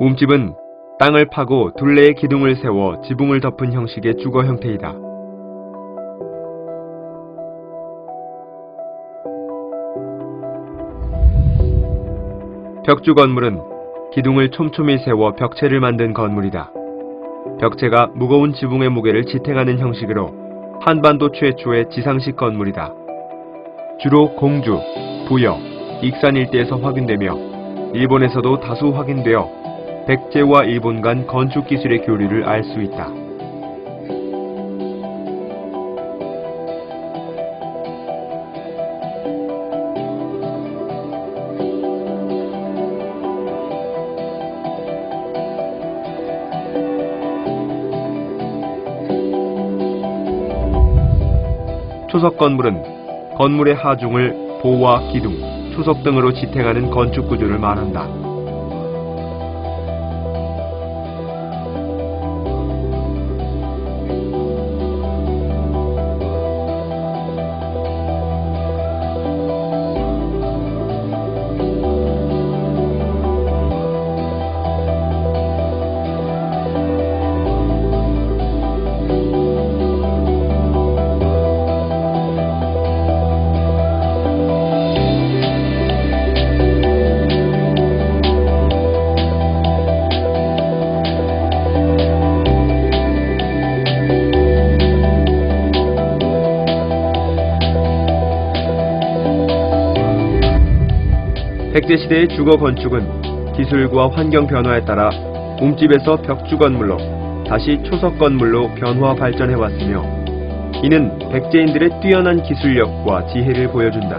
움집은 땅을 파고 둘레의 기둥을 세워 지붕을 덮은 형식의 주거 형태이다. 벽주 건물은 기둥을 촘촘히 세워 벽체를 만든 건물이다. 벽체가 무거운 지붕의 무게를 지탱하는 형식으로 한반도 최초의 지상식 건물이다. 주로 공주, 부여, 익산 일대에서 확인되며 일본에서도 다수 확인되어 백제와 일본 간 건축 기술의 교류를 알 수 있다. 초석 건물은 건물의 하중을 보와 기둥, 초석 등으로 지탱하는 건축 구조를 말한다. 백제시대의 주거 건축은 기술과 환경 변화에 따라 움집에서 벽주 건물로 다시 초석 건물로 변화 발전해 왔으며 이는 백제인들의 뛰어난 기술력과 지혜를 보여준다.